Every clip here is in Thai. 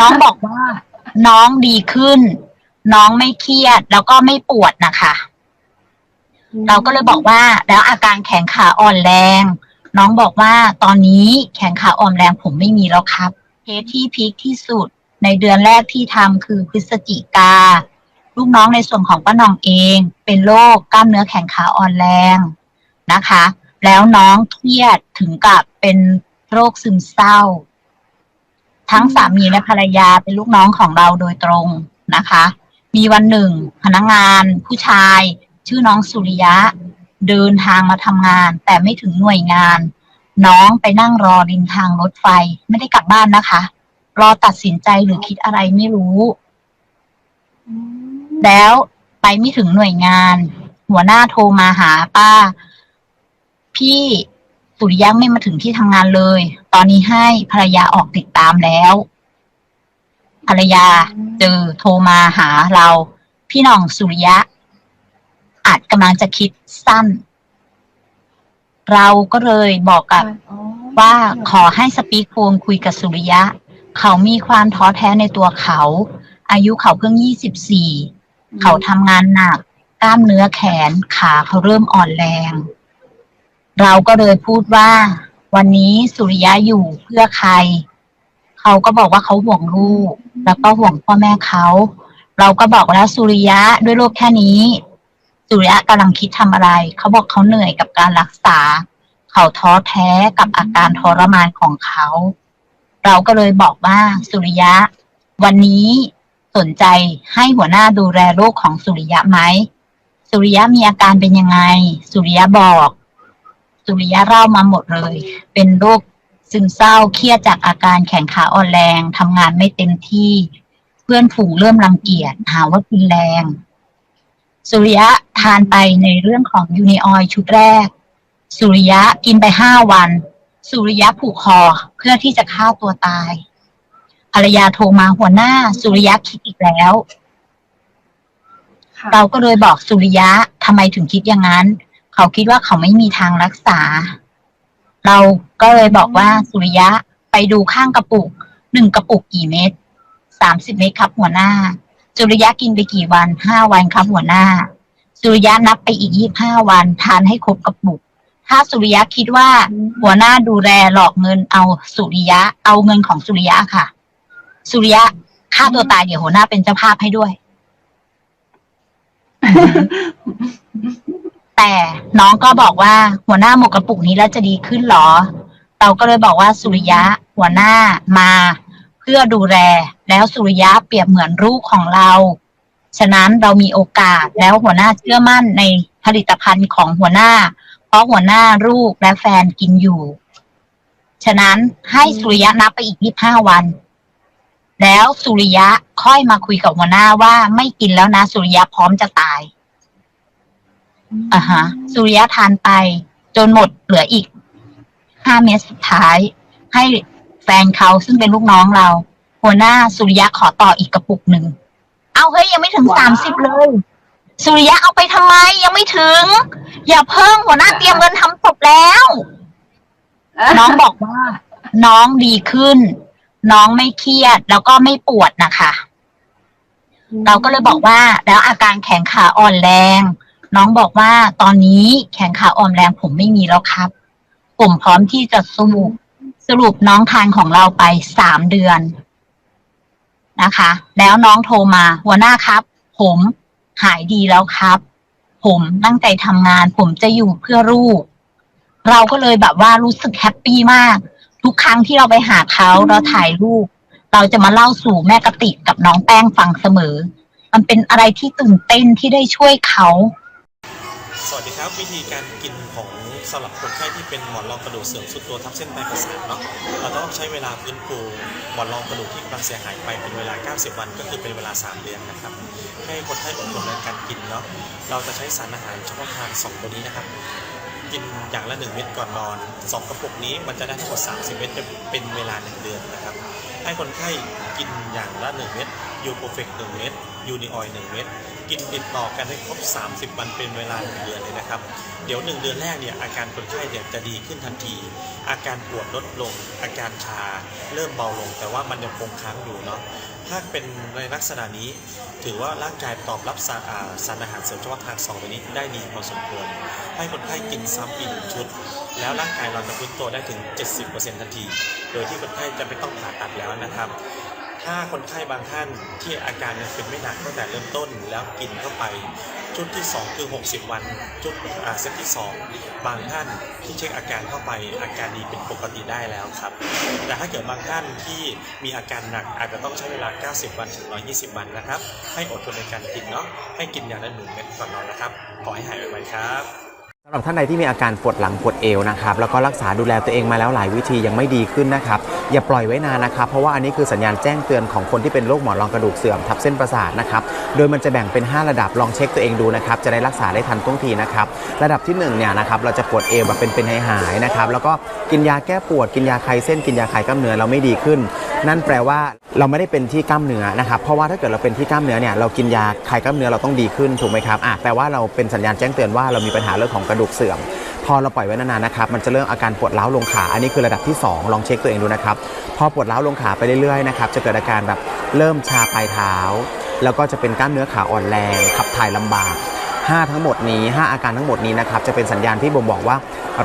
น้องบอกว่า น้องดีขึ้น น้องไม่เครียด แล้วก็ไม่ปวดนะคะ เราก็เลยบอกว่า แล้วอาการแขนขาอ่อนแรง น้องบอกว่าตอนนี้แขนขาอ่อนแรงผมไม่มีแล้วครับเคสที่พีคที่สุดในเดือนแรกที่ทำคือพฤศจิกาลูกน้องในส่วนของป้าหนองเอง เป็นโรคกล้ามเนื้อแขนขาอ่อนแรงนะคะ แล้วน้องเครียดถึงกับเป็นโรคซึมเศร้า ทั้งสามีและภรรยาเป็นลูกน้องของเราโดยตรงนะคะ มีวันหนึ่ง พนักงาน ผู้ชาย ชื่อน้องสุริยะ เดินทางมาทำงาน แต่ไม่ถึงหน่วยงาน น้องไปนั่งรอริมทางรถไฟ ไม่ได้กลับบ้านนะคะ รอตัดสินใจหรือคิดอะไรไม่รู้ แล้วไปไม่ถึงหน่วยงาน หัวหน้าโทรมาหาป้า พี่ สุริยะไม่มาถึงที่ทำงานเลย ตอนนี้ให้ภรรยาออกติดตามแล้ว ภรรยาเจอโทรมาหาเรา พี่หน้องสุริยะ อาจกำลังจะคิดสั้น เราก็เลยบอกกับว่าขอให้สปีกโฟนคุยกับสุริยะ เขามีความท้อแท้ในตัวเขา อายุเขาเพิ่งยี่สิบสี่ เขาทำงานหนัก กล้ามเนื้อแขนขาเขาเริ่มอ่อนแรง เราก็เลยพูดว่า วันนี้สุริยะอยู่เพื่อใคร เขาก็บอกว่าเขาห่วงลูก แล้วก็ห่วงพ่อแม่เขา เราก็บอกแล้วสุริยะด้วยโรคแค่นี้ สุริยะกำลังคิดทำอะไร เขาบอกเขาเหนื่อยกับการรักษา เขาท้อแท้กับอาการทรมานของเขา เราก็เลยบอกว่าสุริยะ วันนี้สนใจให้หัวหน้าดูแลโรคของสุริยะไหม สุริยะมีอาการเป็นยังไง สุริยะบอก สุริยะเล่ามาหมดเลย เป็นโรคซึมเศร้าเครียดจากอาการแขนขาอ่อนแรงทำงานไม่เต็มที่ เพื่อนฝูงเริ่มรังเกียจหาว่ากินแรง สุริยะทานไปในเรื่องของยูนิออยชุดแรก สุริยะกินไปห้าวัน สุริยะผูกคอเพื่อที่จะฆ่าตัวตายภรรยาโทรมาหัวหน้า สุริยะคิดอีกแล้วค่ะเราก็เลยบอกสุริยะทำไมถึงคิดอย่างนั้น เขาคิดว่าเขาไม่มีทางรักษา เราก็เลยบอกว่าสุริยะไปดูข้างกระปุกหนึ่งกระปุกกี่เม็ดสามสิบเม็ดครับหัวหน้า สุริยะกินไปกี่วันห้าวันครับหัวหน้า สุริยะนับไปอีกยี่ห้าวันทานให้ครบกระปุก ถ้าสุริยะคิดว่าหัวหน้าดูแลหลอกเงินเอาสุริยะเอาเงินของสุริยะค่ะ สุริยะฆ่าตัวตายเดี๋ยวหัวหน้าเป็นเจ้าภาพให้ด้วย แต่น้องก็บอกว่าหัวหน้าหมกกระปุกนี้แล้วจะดีขึ้นเหรอ เราก็เลยบอกว่าสุริยะหัวหน้ามา เพื่อดูแลแล้วสุริยะเปรียบเหมือนลูกของเรา ฉะนั้นเรามีโอกาสแล้วหัวหน้าเชื่อมั่นในผลิตภัณฑ์ของหัวหน้า เพราะหัวหน้าลูกและแฟนกินอยู่ ฉะนั้นให้สุริยะนับไปอีกยี่ห้าวัน แล้วสุริยะค่อยมาคุยกับหัวหน้าว่าไม่กินแล้วนะ สุริยะพร้อมจะตาย อ่าฮะ สุริยะทานไป จนหมดเหลืออีกห้าเม็ดสุดท้าย ให้แฟนเขาซึ่งเป็นลูกน้องเรา หัวหน้าสุริยะขอต่ออีกกระปุกหนึ่ง เอาเฮ้ยยังไม่ถึงสามสิบเลย สุริยะเอาไปทำไมยังไม่ถึง อย่าเพิ่งหัวหน้าเตรียมเงินทำศพแล้ว น้องบอกว่า น้องดีขึ้น น้องไม่เครียดแล้วก็ไม่ปวดนะคะ เราก็เลยบอกว่า แล้วอาการแขนขาอ่อนแรง น้องบอกว่าตอนนี้แขนขาอ่อนแรงผมไม่มีแล้วครับ ผมพร้อมที่จะสรุปสรุปน้องทานของเราไปสามเดือนนะคะ แล้วน้องโทรมา หัวหน้าครับ ผมหายดีแล้วครับ ผมตั้งใจทำงาน ผมจะอยู่เพื่อลูก เราก็เลยแบบว่ารู้สึกแฮปปี้มาก ทุกครั้งที่เราไปหาเขาเราถ่ายรูป เราจะมาเล่าสู่แม่กติกกับน้องแป้งฟังเสมอ มันเป็นอะไรที่ตื่นเต้นที่ได้ช่วยเขา สวัสดีครับวิธีการกินของสำหรับคนไข้ที่เป็นหมอนรองกระดูกเสื่อมสุดตัวทับเส้นปลายประสาทเนาะเราต้องใช้เวลาฟื้นฟูหมอนรองกระดูกที่กำลังเสียหายไปเป็นเวลา 90 วันก็คือเป็นเวลา 3 เดือนนะครับ ให้คนไข้อดทนในการกินเนาะเราจะใช้สารอาหารเฉพาะทางสองตัวนี้นะครับกินอย่างละ 1 เม็ดก่อนนอน 2 กระปุกนี้มันจะได้ทั้งหมด 30 เม็ดจะเป็นเวลา 1 เดือนนะครับให้คนไข้กินอย่างละ 1 เม็ดยูโปรเฟก1เม็ด ยูนิออยล์1เม็ดกินติดต่อกันให้ครบ 30 วันเป็นเวลา1เดือนเลยนะครับ เดี๋ยว 1 เดือนแรกเนี่ยอาการคนไข้เนี่ยจะดีขึ้นทันที อาการปวดลดลง อาการชา เริ่มเบาลง แต่ว่ามันยังคงค้างอยู่เนาะถ้าเป็นในลักษณะนี้ ถือว่าร่างกายตอบรับสารอาสารอาหารเสริมเฉพาะทางสองตัวนี้ได้ดีพอสมควร ให้คนไข้กินซ้ำอีกหนึ่งชุด แล้วร่างกายเราจะฟื้นตัวได้ถึง 70%ทันที โดยที่คนไข้จะไม่ต้องผ่าตัดแล้วนะครับ ถ้าคนไข้บางท่านที่อาการยังเป็นไม่หนักตั้งแต่เริ่มต้นแล้วกินเข้าไป ชุดที่ 2 คือ 60 วัน ชุดอ่าเซตที่ 2 บางท่านที่เช็คอาการเข้าไป อาการดีเป็นปกติได้แล้วครับ แต่ถ้าเกิดบางท่านที่มีอาการหนักอาจจะต้องใช้เวลา 90 วันถึง 120 วันนะครับ ให้อดทนในการกินเนาะให้กินอย่างละหนึ่งเม็ดก่อนนอนนะครับขอให้หายไวๆครับสำหรับท่านใดที่มีอาการปวดหลังปวดเอวนะครับแล้วก็รักษาดูแลตัวเองมาแล้วหลายวิธียังไม่ดีขึ้นนะครับ อย่าปล่อยไว้นานนะครับ เพราะว่าอันนี้คือสัญญาณแจ้งเตือนของคนที่เป็นโรคหมอนรองกระดูกเสื่อมทับเส้นประสาทนะครับ โดยมันจะแบ่งเป็น 5 ระดับลองเช็คตัวเองดูนะครับ จะได้รักษาได้ทันท่วงทีนะครับ ระดับที่1เนี่ยนะครับเราจะปวดเอวแบบเป็นเป็นหายๆนะครับ แล้วก็กินยาแก้ปวด กินยาคลายเส้น กินยาคลายกล้ามเนื้อเราไม่ดีขึ้น นั่นแปลว่าเราไม่ได้เป็นที่กล้ามเนื้อนะครับ เพราะว่าถ้าเกิดเราเป็นที่กล้ามเนื้อเนี่ยเรากินยาคลายกล้ามเนื้อเราต้องดีขึ้นถูกไหมครับอะแปลว่าเราเป็นสัญญาณแจ้งเตือนว่าเรามีปัญหาเรื่องของกระดูกเสื่อม พอเราปล่อยไว้นานๆนะครับมันจะเริ่มอาการปวดร้าวลงขา อันนี้คือระดับที่ 2 ลองเช็คตัวเองดูนะครับพอปวดร้าวลงขาไปเรื่อยๆนะครับจะเกิดอาการแบบเริ่มชาปลายเท้า แล้วก็จะเป็นกล้ามเนื้อขาอ่อนแรงขับถ่ายลำบาก 5 ทั้งหมดนี้ 5 อาการทั้งหมดนี้นะครับจะเป็นสัญญาณที่บ่งบอกว่า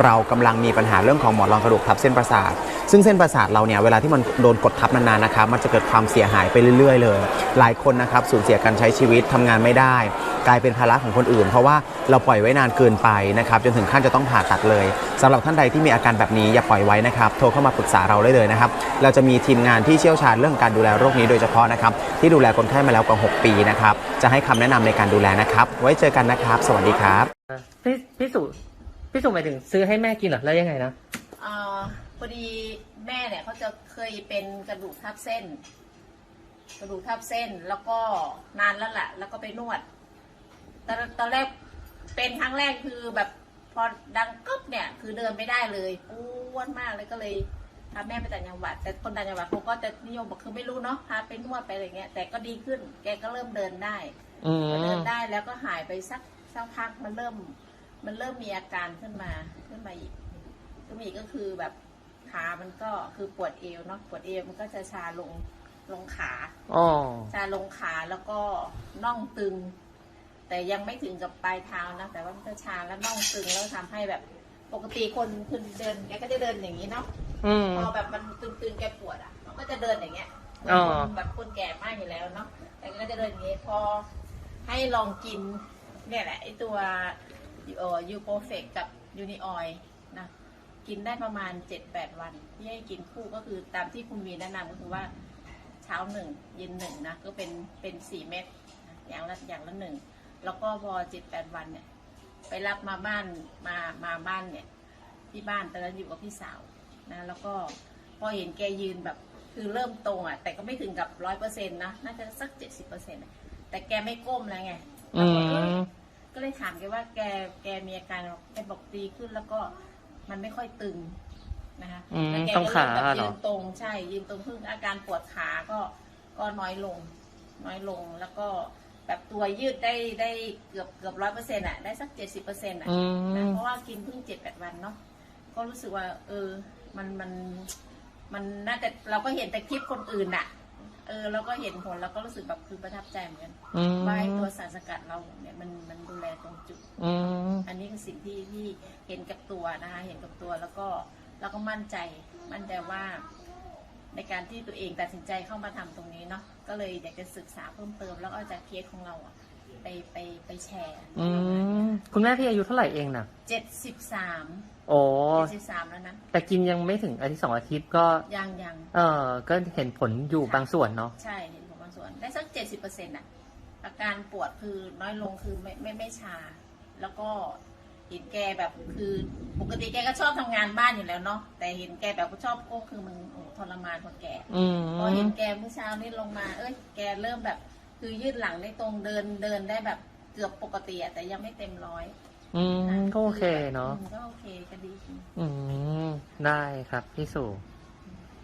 เรากำลังมีปัญหาเรื่องของหมอนรองกระดูกทับเส้นประสาท ซึ่งเส้นประสาทเราเนี่ยเวลาที่มันโดนกดทับนานๆนะครับมันจะเกิดความเสียหายไปเรื่อย ๆ เลย หลายคนนะครับสูญเสียการใช้ชีวิตทำงานไม่ได้ กลายเป็นภาระของคนอื่น เพราะว่าเราปล่อยไว้นานเกินไปนะครับจนถึงขั้นจะต้องผ่าตัดเลยสำหรับท่านใดที่มีอาการแบบนี้อย่าปล่อยไว้นะครับโทรเข้ามาปรึกษาเราได้เลยนะครับเราจะมีทีมงานที่เชี่ยวชาญเรื่องการดูแลโรคนี้โดยเฉพาะนะครับที่ดูแลคนไข้มาแล้วกว่า 6 ปีนะครับจะให้คำแนะนำในการดูแลนะครับไว้เจอกันนะครับ สวัสดีครับ พี่พี่สุพี่สุหมายถึงซื้อให้แม่กินเหรอแล้วยังไงนะเอ่อพอดีแม่เนี่ยเขาจะเคยเป็นกระดูกทับเส้น กระดูกทับเส้นแล้วก็นานแล้วแหละแล้วก็ไปนวดตอนตอนแรกเป็นครั้งแรกคือแบบพอดังกึ๊บเนี่ย คือเดินไม่ได้เลยอ้วนมากเลยก็เลยพาแม่ไปต่างจังหวัด แต่คนต่างจังหวัดเขาก็จะนิยมบอกคือไม่รู้เนาะพาไปนวดไปอะไรเงี้ยแต่ก็ดีขึ้น แกก็เริ่มเดินได้ อืพอเดิมนได้แล้วก็หายไปสักสักพักมันเริ่ม มันเริ่มมีอาการขึ้นมาขึ้นมาอีกขึ้นมาอีกก็คือแบบขามันก็คือปวดเอวเนาะปวดเอวมันก็จะชาลงลงขา อ๋อ ชาลงขาแล้วก็น่องตึง แต่ยังไม่ถึงกับปลายเท้านะแต่ว่ามันจะชาแล้วน่องตึงแล้วทำให้แบบปกติคนคนเดินแกก็จะเดินอย่างนี้เนาะอืม พอแบบมันตึงๆแกปวดอะมันก็จะเดินอย่างเงี้ยอ๋อ คนแบบคนแก่มากอยู่แล้วเนาะแต่ก็จะเดินอย่างงี้พอ ให้ลองกินเนี่ยแหละไอตัวเอ่อยูโปรเฟกกับยูนิออยนะกินได้ประมาณเจ็ดแปดวัน ที่ให้กินคู่ก็คือตามที่คุณมีแนะนำก็คือว่าเช้าหนึ่งเย็นหนึ่งนะก็เป็นเป็นสี่เม็ดอย่างละอย่างละหนึ่งแล้วก็พอเจ็ดแปดวันเนี่ย ไปรับมาบ้านมามาบ้านเนี่ย ที่บ้านตอนนั้นอยู่กับพี่สาวนะแล้วก็พอเห็นแกยืนแบบคือเริ่มตรงอะแต่ก็ไม่ถึงกับร้อยเปอร์เซ็นต์นะน่าจะสักเจ็ดสิบเปอร์เซ็นต์ แต่แกไม่ก้มแล้วไงอืม ก็เลยถามแกว่าแกแกมีอาการแกบอกดีขึ้นแล้วก็มันไม่ค่อยตึงนะคะอืมแล้วแกต้องก็ขาเริ่มแบบเหรยือ นตรงใช่ยืนตรงพึ่งอาการปวดขาก็ก็น้อยลง น้อยลงแล้วก็แบบตัวยืดได้ได้เกือบเกือบร้อยเปอร์เซ็นต์อะได้สักเจ็ดสิบเปอร์เซ็นต์อะ อืนะม เพราะว่ากินเพิ่งเจ็ดแปดวันเนาะก็รู้สึกว่า เออ มันมัน มันน่าจะเราก็เห็นแต่คลิปคนอื่นอะ เออเราก็เห็นผลแล้วก็รู้สึกแบบคือประทับใจเหมือนกันอืมว่าไอ้ตัวสารสกัดเราเนี่ยมันมันดูแลตรงจุด อืม อันนี้คือสิ่งที่ที่เห็นกับตัวนะคะเห็นกับตัวแล้วก็แล้วก็มั่นใจมั่นใจว่า ในการที่ตัวเองตัดสินใจเข้ามาทำตรงนี้เนาะก็เลยอยากจะศึกษาเพิ่มเติม แล้วก็เอาจากเคสของเราอะไปไปไปแชร์อืม คุณแม่พี่อายุเท่าไหร่เองน่ะเจ็ดสิบสามโอ้เจ็ดสิบสามแล้วนะ แต่กินยังไม่ถึงอาทิตย์สองอาทิตย์ก็ยังยังเออก็เห็นผลอยู่บางส่วนเนาะใช่เห็นผลบางส่วน ได้สักเจ็ดสิบเปอร์เซ็นต์อะอาการปวดคือน้อยลงคือไม่ไม่ไม่ชา แล้วก็เห็นแกแบบคือปกติแกก็ชอบทำงานบ้านอยู่แล้วเนาะแต่เห็นแกแบบชอบก็คือมันโอ้ทรมานคนแก่อืมพอเห็นแกเมื่อเช้านี้ลงมา เอ้ยแกเริ่มแบบ คือยืดหลังได้ตรงเดินเดินได้แบบ เกือบปกติอะแต่ยังไม่เต็มร้อยอืมก็โอเคเนาะอืมก็โอเคก็ดีจริงอืมได้ครับพี่สุ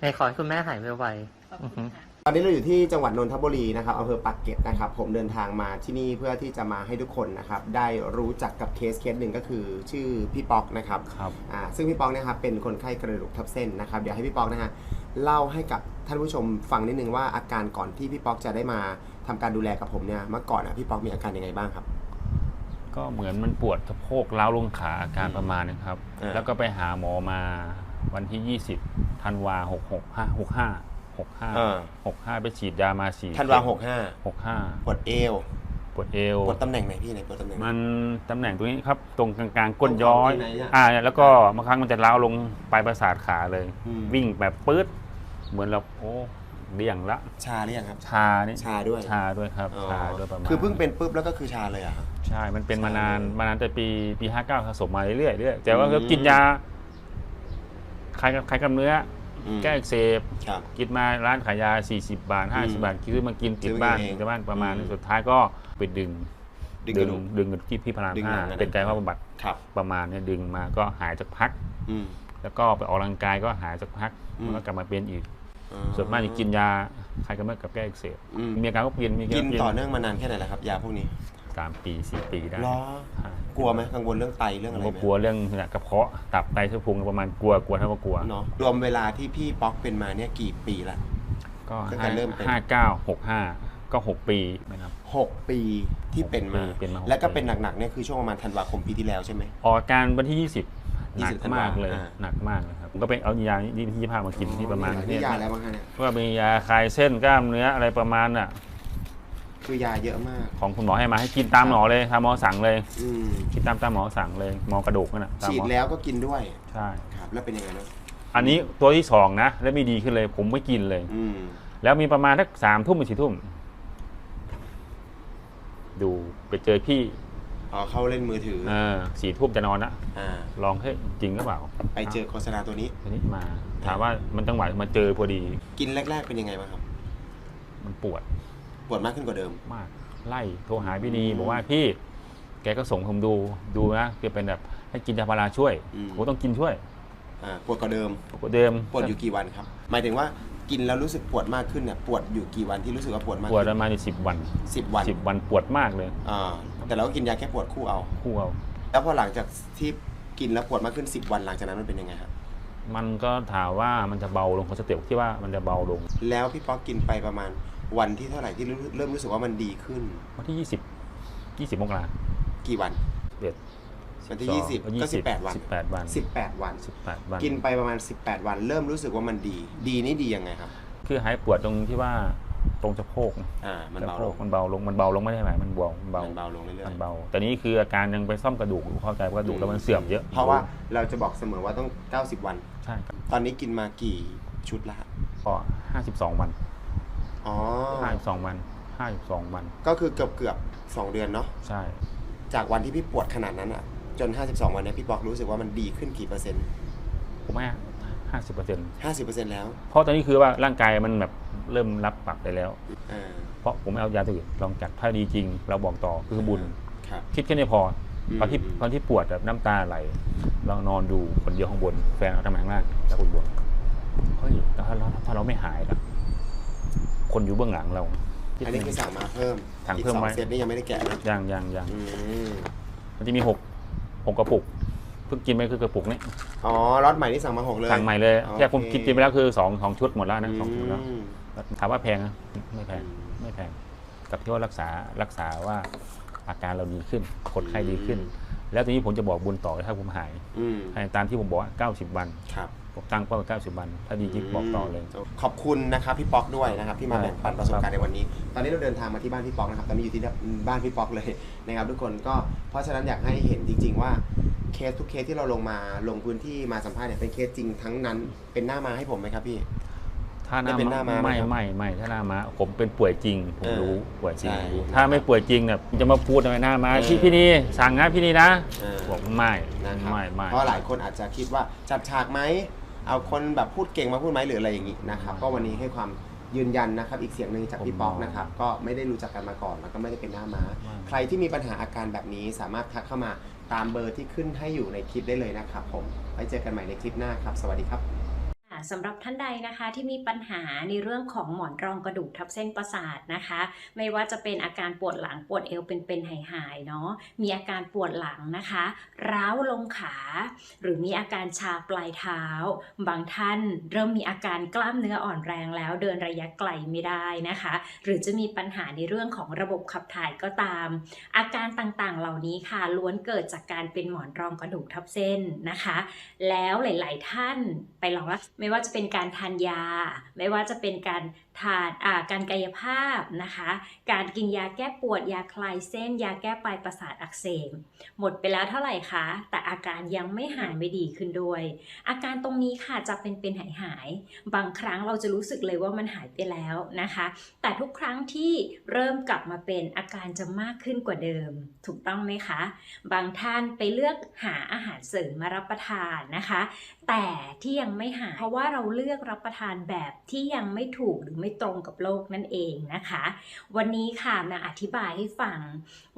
ในขอให้คุณแม่หายไวขอบๆอือคุฮึณค่ะ ตอนนี้เราอยู่ที่จังหวัดนนทบุรีนะครับอำเภอปากเกร็ดนะครับ ผมเดินทางมาที่นี่เพื่อที่จะมาให้ทุกคนนะครับ ได้รู้จักกับเคสเคสหนึ่งก็คือชื่อพี่ป๊อกนะครับครับ อ่าซึ่งพี่ป๊อกเนะครับเป็นคนไข้กระดูกทับเส้นนะครับ เดี๋ยวให้พี่ป๊อกนะฮะเล่าให้กับท่านผู้ชมฟังนิดนึงว่าอาการก่อนที่พี่ป๊อกจะได้มา ทำการดูแลกับผมเนี่ยเมื่อก่อนอะพี่ป๊อกมีอาการยังไงบ้างครับ ก็เหมือนมันปวดสะโพกเล้าวลงขาอาการประมาณนี้ครับเออแล้วก็ไปหาหมอมาวันที่ 20ธันวาหกหกห้าหกห้าหกห้าหกห้าไปฉีดยามาสี่ธันวาหกห้าหกห้าปวดเอวปวดเอว ปวดตำแหน่งไหนพี่ไหนปวดตำแหน่งไหนมันตำแหน่งตรงนี้ครับ ตรงกลางๆก้นย้อย ตรงไหนอะอ่า แล้วก็บางครั้งมันจะล้าวลงปลายประสาทขาเลย อืม วิ่งแบบปื๊ดเหมือนเราโอ้ เดี่ยงละ ชาหรือยังครับ ชานี่ชาด้วยชาด้วยครับอ๋อชาด้วยประมาณคือเพิ่งเป็นปุ๊บแล้วก็คือชาเลยเหรอะครับใช่ มันเป็นใช่มานานเลยมานานแต่ปีปีห้าเก้าสะสมมาเรื่อยๆเรื่อยแต่ว่าอืมก็กินยาคลายคลายกล้ามเนื้ออมแก้อักเสบครับกินมาร้านขายยา 40 บาท 50 บาทซื้อมากินติดซื้อมาบ้านเองติดบ้านประมาณอืมนี้สุดท้ายก็ไปดึงดึงกระดูกดึงที่พี่พลามดึงหห้านังอะนะเป็นกายภาพบำบัดครับประมาณเนี้ดึงมาก็หายจากพักอืมแล้วก็ไปออกกำลังกายก็หายจากพักอืมมันก็กลับมาเป็นอีกอ๋อ ส่วนมากจะกินยาคลายกล้ามเนื้อกับแก้อักเสบอืม มีอาการก็เปลี่ยนมีอากิการนเปลี่ยนต่อเนื่องมานานแค่ไหนแล้วครับ ยาพวกนี้สามปีสี่ปีได้ล้อใช่กลัวไหมกังวลเรื่องไตเรื่องอะไรก็ไหมกลัวเรื่องเนี่ยกระเพาะตับไตเชื้อพุงประมาณกลัวกลัวเท่ากับกลัว เนาะรวมเวลาที่พี่ป๊อกเป็นมาเนี่ยกี่ปีละ ก็ตั้งแต่เริ่มเป็น ห้าเก้าหกห้าก็หกปีนะครับ หกปีที่เป็นมา หกปีเป็นมาหกแล้วก็ปีเป็นหนักๆเนี่ยคือช่วงประมาณธันวาคมปีที่แล้วใช่ไหมออกอาการวันที่ยี่สิบ หนัก20ธันวามากเลยอ่าหนักมากเลยครับผมก็ไปเอายาที่ยี่ห้ามากินที่ประมาณนี่นี้ยาอะไรบ้างคะเนี่ยว่ามียาคลายเส้นกล้ามเนื้ออะไรประมาณน่ะคือยาเยอะมาก ของคุณหมอให้มาให้กินตามหมอเลยตามหมอสั่งเลยอืมกินตามตามหมอสั่งเลยหมอกระดูกนั่นน่ะตามฉีหดมอแล้วก็กินด้วยใช่ครับ แล้วเป็นยังไงเนาะอันนี้ตัวที่สองนะแล้วไม่ดีขึ้นเลย ผมไม่กินเลย อืมแล้วมีประมาณสักสามทุ่มถึงสี่ทุ่ม ดูไปเจอพี่ อ๋อเข้าเล่นมือถือเออสี่ทุ่มจะนอนละอ่าลองเฮ้ยจริงหรือเปล่าไปเจอโฆษณาตัวนี้ ทีนี้มา ถามว่ามันจังหวะมาเจอพอดีกินแรก ๆ เป็นยังไงบ้างครับ มันปวดปวดมากขึ้นกว่าเดิม มากไล่โทรหาพี่นีบอกว่าพี่ แกก็ส่งผมดูดูนะคือเป็นแบบให้กินยาพาราช่วยอืม ผมต้องกินช่วยอ่าปวดกว่าเดิม ปวดเดิมปวดอยู่กี่วันครับ หมายถึงว่า กินแล้วรู้สึกปวดมากขึ้นเนี่ยปวดอยู่กี่วันที่รู้สึกว่าปวดมากปวดขึ้นประมาณสิบวันสิบวันสิบวันปวดมากเลยอ่าแต่เราก็กินยาแค่ปวดคู่เอาคู่เอาแล้วพอหลังจากที่กินแล้วปวดมากขึ้น10วันหลังจากนั้นมันเป็นยังไงครับมันก็ถามว่ามันจะเบาลงคอนสเต็ปที่ว่ามันจะเบาลง แล้วพี่ป๊อกกินไปประมาณวันที่เท่าไหร่ที่รู้เริ่มรู้สึกว่ามันดีขึ้น วันที่ยี่สิบยี่สิบมกรากี่วันเดือน วันที่ 20 ก็ 18 วันสิบแปดวัน 18 วันสิบแปดวัน กินไปประมาณ 18 วัน เริ่มรู้สึกว่ามันดี ดีนี่ดียังไงครับ คือหายปวดตรงที่ว่าตรงสะโพกอ่ามันสะเบาโพลกงมันเบาลง มันเบาลงไม่ได้ไหมมันเบามันเบามันเบาลงเรื่อยมันเบา แต่นี้คืออาการยังไปซ่อมกระดูกอยู่เข้าใจว่ากระดูกแล้วมันเสื่อมเยอะๆเพราะว่าเราจะบอกเสมอว่าต้อง 90 วัน ใช่ครับตอนนี้กินมากี่ชุดละฮะก็ห้าสิบสองวัน อ๋อห้าสิบสองวันห้าสิบสองวัน ก็คือเกือบเกือบสองเดือนเนาะ ใช่ จากวันที่พี่ปวดขนาดนั้นอะ จน 52 วันเนี้พี่ป๊อกรู้สึกว่ามันดีขึ้นกี่เปอร์เซ็นต์ผมให้ห้าสิบเปอร์เซ็นต์50%แล้ว เพราะตอนนี้คือว่าร่างกายมันแบบเริ่มรับปรับไปแล้วอ่าเพราะผมไม่เอายาตัวอื่นลองจัดถ้าดีจริง เราบอกต่อคือบุญครับคิดแค่นี้พออมตอนที่ตอนที่ปวดแบบน้ำตาไหลเรานอนดูคนเดียวข้างบน แฟนเขาทำงานข้างล่างแล้วคนบนเฮ้ยแล้วถ้าเราถ้าเราไม่หายล่ะคนอยู่เบื้องหลังเราคิดอันนี้คือสั่งมาเพิ่มสั่งอีกเพิ่มสองไว้เซตนี่ยังไม่ได้แกะนะยังยังยังอืมมันจะมีหก หกกระปุกเพิ่งกินไปคือกระปุกนี้อ๋อรถใหม่ที่สั่งมาหกเลยสั่งใหม่เลยโอเคแค่ผมกินกินไปแล้วคือสองสองชุดหมดแล้วนะสองชุดแล้วอืมถามว่าแพงนะไม่แพงอืมไม่แพง กับที่ว่ารักษารักษาว่าอาการเราดีขึ้นคนไข้ดีขึ้น แล้วทีนี้ผมจะบอกบุญต่อถ้าผมหายอืมให้ตามที่ผมบอกว่า90 วันครับ ผมตั้งเป้าไว้90 วัน ถ้าดีจริงบอกต่อเลย ขอบคุณนะครับพี่ป๊อกด้วยนะครับที่มาใช่แบ่งปันประสบการณ์ในวันนี้ ตอนนี้เราเดินทางมาที่บ้านพี่ป๊อกนะครับตอนนี้อยู่ที่บ้านพี่ป๊อกเลยนะครับทุกคนก็เพราะฉะนั้นอยากให้เห็นจริง ๆ ว่าเคสทุกเคสที่เราลงมาลงพื้นที่มาสัมภาษณ์เนี่ยเป็นเคสจริงทั้งนั้นเป็นหน้ามาให้ผมไหมครับพี่ ถ้าหน้าไม่เป็นหน้าม้าไม่ไหมครับไม่ไม่ถ้าหน้าม้าผมเป็นป่วยจริงผมเออรู้ป่วยจริงใช่รู้ถ้าไม่ป่วยจริงเนี่ยจะมาพูดทำไมหน้าม้าเออพี่พี่นี่สั่งนะพี่นี่นะเออบอกไม่นะครับไม่ไม่เพราะหลายคนอาจจะคิดว่าจัดฉากไหม เอาคนแบบพูดเก่งมาพูดไหมหรืออะไรอย่างนี้นะครับก็วันนี้ให้ความยืนยันนะครับ อีกเสียงหนึ่งจากพี่ป๊อกนะครับก็ไม่ได้รู้จักกันมาก่อนแล้วก็ไม่ได้เป็นหน้าม้า ใครที่มีปัญหาอาการแบบนี้สามารถทักเข้ามาตามเบอร์ที่ขึ้นให้อยู่ในคลิปได้เลยนะครับผมไว้เจอกันใหม่ในคลิปหน้าครับ สวัสดีครับอ่า สำหรับท่านใดนะคะที่มีปัญหาในเรื่องของหมอนรองกระดูกทับเส้นประสาทนะคะ ไม่ว่าจะเป็นอาการปวดหลังปวดเอวเป็นๆหายๆเนาะมีอาการปวดหลังนะคะ ร้าวลงขา หรือมีอาการชาปลายเท้า บางท่านเริ่มมีอาการกล้ามเนื้ออ่อนแรงแล้ว เดินระยะไกลไม่ได้นะคะ หรือจะมีปัญหาในเรื่องของระบบขับถ่ายก็ตาม อาการต่างๆเหล่านี้ค่ะล้วนเกิดจากการเป็นหมอนรองกระดูกทับเส้นนะคะ แล้วหลาย ๆ ท่านไปลองรักไม่ว่าจะเป็นการทานยา ไม่ว่าจะเป็นการทานการกายภาพนะคะ การกินยาแก้ปวด ยาคลายเส้น ยาแก้ปลายประสาทอักเสบหมดไปแล้วเท่าไหร่คะ แต่อาการยังไม่หายไม่ดีขึ้นด้วย อาการตรงนี้ค่ะจะเป็นเป็นหายหายบางครั้งเราจะรู้สึกเลยว่ามันหายไปแล้วนะคะ แต่ทุกครั้งที่เริ่มกลับมาเป็นอาการจะมากขึ้นกว่าเดิม ถูกต้องไหมคะ บางท่านไปเลือกหาอาหารเสริมมารับประทานนะคะ แต่ที่ยังไม่หายเพราะว่าเราเลือกรับประทานแบบที่ยังไม่ถูกหรือไม่ตรงกับโลกนั่นเองนะคะ วันนี้ค่ะมาอธิบายให้ฟัง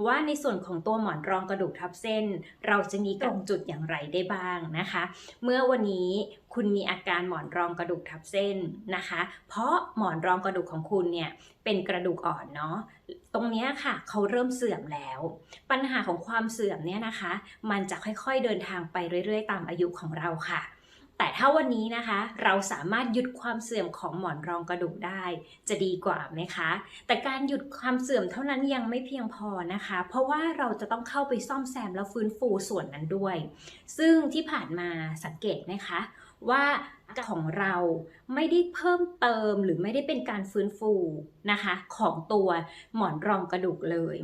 ว่าในส่วนของตัวหมอนรองกระดูกทับเส้น เราจะมีตรงจุดอย่างไรได้บ้างนะคะ เมื่อวันนี้คุณมีอาการหมอนรองกระดูกทับเส้นนะคะ เพราะหมอนรองกระดูกของคุณเนี่ยเป็นกระดูกอ่อนเนาะตรงนี้ค่ะเขาเริ่มเสื่อมแล้ว ปัญหาของความเสื่อมเนี่ยนะคะ มันจะค่อยๆเดินทางไปเรื่อย ๆ ตามอายุของเราค่ะ แต่ถ้าวันนี้นะคะ เราสามารถหยุดความเสื่อมของหมอนรองกระดูกได้ จะดีกว่าไหมคะ แต่การหยุดความเสื่อมเท่านั้นยังไม่เพียงพอนะคะ เพราะว่าเราจะต้องเข้าไปซ่อมแซมแล้วฟื้นฟูส่วนนั้นด้วย ซึ่งที่ผ่านมาสังเกตไหมคะว่าของเราไม่ได้เพิ่มเติมหรือไม่ได้เป็นการฟื้นฟูนะคะ ของตัวหมอนรองกระดูกเลย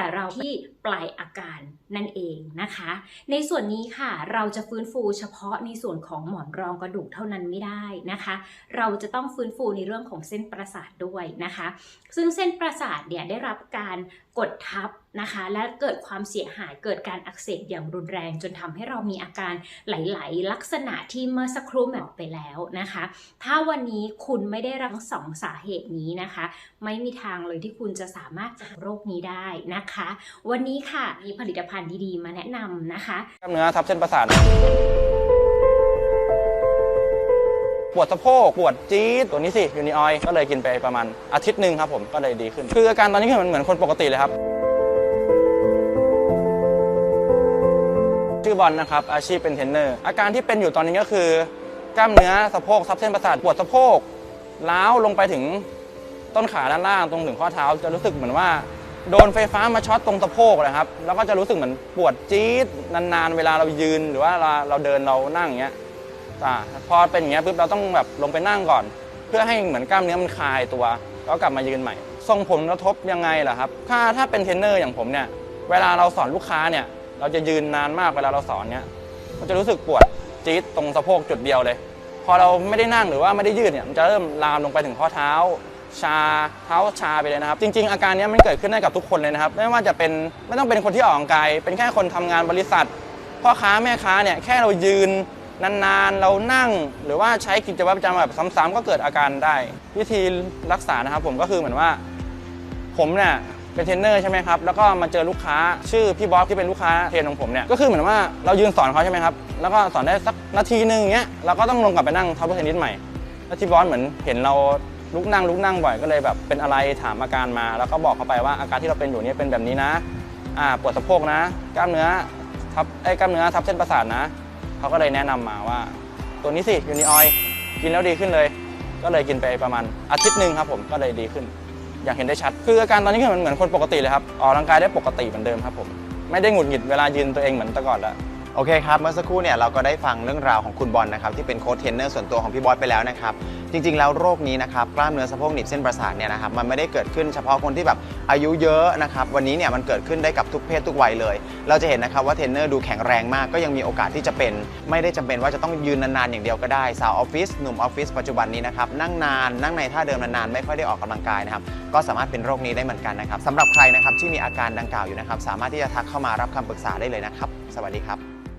แต่เราที่ปลายอาการนั่นเองนะคะ ในส่วนนี้ค่ะเราจะฟื้นฟูเฉพาะในส่วนของหมอนรองกระดูกเท่านั้นไม่ได้นะคะ เราจะต้องฟื้นฟูในเรื่องของเส้นประสาทด้วยนะคะ ซึ่งเส้นประสาทเนี่ยได้รับการ กดทับนะคะ และเกิดความเสียหายเกิดการอักเสบอย่างรุนแรง จนทำให้เรามีอาการไหลๆลักษณะที่เมื่อสักครู่บอกไปแล้วนะคะ ถ้าวันนี้คุณไม่ได้รับสองสาเหตุนี้นะคะ ไม่มีทางเลยที่คุณจะสามารถจากโรคนี้ได้นะคะ วันนี้ค่ะมีผลิตภัณฑ์ดี ๆ มาแนะนำนะคะกล้ามเนื้อทับเส้นประสาท ปวดสะโพกปวดจี๊ดตัวนี้สิยูนิออยก็เลยกินไปประมาณอาทิตย์หนึ่งครับผมก็เลยดีขึ้น คืออาการตอนนี้คือเหมือนเหมือนคนปกติเลยครับชื่อบอลนะครับอาชีพเป็นเทรนเนอร์อาการที่เป็นอยู่ตอนนี้ก็คือกล้ามเนื้อสะโพกทับเส้นประสาทปวดสะโพกล้าวลงไปถึงต้นขาด้านล่างตรงถึงข้อเท้า จะรู้สึกเหมือนว่าโดนไฟฟ้ามาช็อตตรงสะโพกเลยครับแล้วก็จะรู้สึกเหมือนปวดจี๊ดนานๆ เวลาเรายืนหรือว่าเราเราเดินเรานั่งอย่างเงี้ย อ่าพอเป็นอย่างเงี้ยปุ๊บเราต้องแบบลงไปนั่งก่อน เพื่อให้เหมือนกล้ามเนื้อมันคลายตัว แล้วกลับมายืนใหม่ส่งผลกระทบยังไงล่ะครับ ถ้าถ้าเป็นเทรนเนอร์อย่างผมเนี่ยเวลาเราสอนลูกค้าเนี่ย เราจะยืนนานมากเวลาเราสอนเนี่ยเราจะรู้สึกปวดจี๊ดตรงสะโพกจุดเดียวเลย พอเราไม่ได้นั่งหรือว่าไม่ได้ยืดเนี่ยมันจะเริ่มลามลงไปถึงข้อเท้า ชาเท้าชาไปเลยนะครับ จริง ๆ อาการนี้มันเกิดขึ้นได้กับทุกคนเลยนะครับ ไม่ว่าจะเป็นไม่ต้องเป็นคนที่ออกกำลังกายเป็นแค่คนทำงานบริษัทพ่อค้าแม่ค้าเนี่ยแค่เรายืน นานๆ เรานั่ง หรือว่าใช้กิจวัตรประจำวันแบบซ้ำๆก็เกิดอาการได้ วิธีรักษานะครับผมก็คือเหมือนว่า ผมเนี่ยเป็นเทรนเนอร์ใช่ไหมครับ แล้วก็มาเจอลูกค้าชื่อพี่บอสที่เป็นลูกค้าเทรนของผมเนี่ย ก็คือเหมือนว่าเรายืนสอนเขาใช่ไหมครับ แล้วก็สอนได้สักนาทีหนึ่งเงี้ย เราก็ต้องลงกลับไปนั่งเท้าเทนนิสใหม่ แล้วที่บอสเหมือนเห็นเราลุกนั่งลุกนั่งบ่อยก็เลยแบบเป็นอะไรถามอาการมา แล้วก็บอกเขาไปว่าอาการที่เราเป็นอยู่เนี่ยเป็นแบบนี้นะ อ่าปวดสะโพกนะ กล้ามเนื้อทับไอ้กล้ามเนื้อทับเส้นประสาทนะ เขาก็เลยแนะนำมาว่า ตัวนี้สิยูนิออยกินแล้วดีขึ้นเลย ก็เลยกินไปประมาณอาทิตย์หนึ่งครับผมก็เลยดีขึ้น อย่างเห็นได้ชัด คืออาการตอนนี้คือมันเหมือนคนปกติเลยครับออกกำลังกายได้ปกติเหมือนเดิมครับผมไม่ได้หงุดหงิดเวลายืนตัวเองเหมือนแต่ก่อนแล้ว โอเคครับ เมื่อสักครู่เนี่ยเราก็ได้ฟังเรื่องราวของคุณบอลนะครับที่เป็นโค้ชเทรนเนอร์ส่วนตัวของพี่บอสไปแล้วนะครับ จริงๆ แล้วโรคนี้นะครับกล้ามเนื้อสะโพกหนีบเส้นประสาทเนี่ยนะครับมันไม่ได้เกิดขึ้นเฉพาะคนที่แบบอายุเยอะนะครับวันนี้เนี่ยมันเกิดขึ้นได้กับทุกเพศทุกวัยเลย เราจะเห็นนะครับว่าเทรนเนอร์ดูแข็งแรงมากก็ยังมีโอกาสที่จะเป็น ไม่ได้จำเป็นว่าจะต้องยืนนานๆอย่างเดียวก็ได้สาวออฟฟิศหนุ่มออฟฟิศปัจจุบันนี้นะครับนั่งนานนั่งในท่าเดิมนานๆไม่ค่อยได้ออกกำลังกายนะครับก็สามารถเป็นโรคนี้ได้เหมือนกันนะครับสำหรับใครนะครับที่มีอาการดังกล่าวอยู่นะครับสามารถที่จะทักเข้ามารับคำปรึกษาได้เลยนะครับ สวัสดีครับ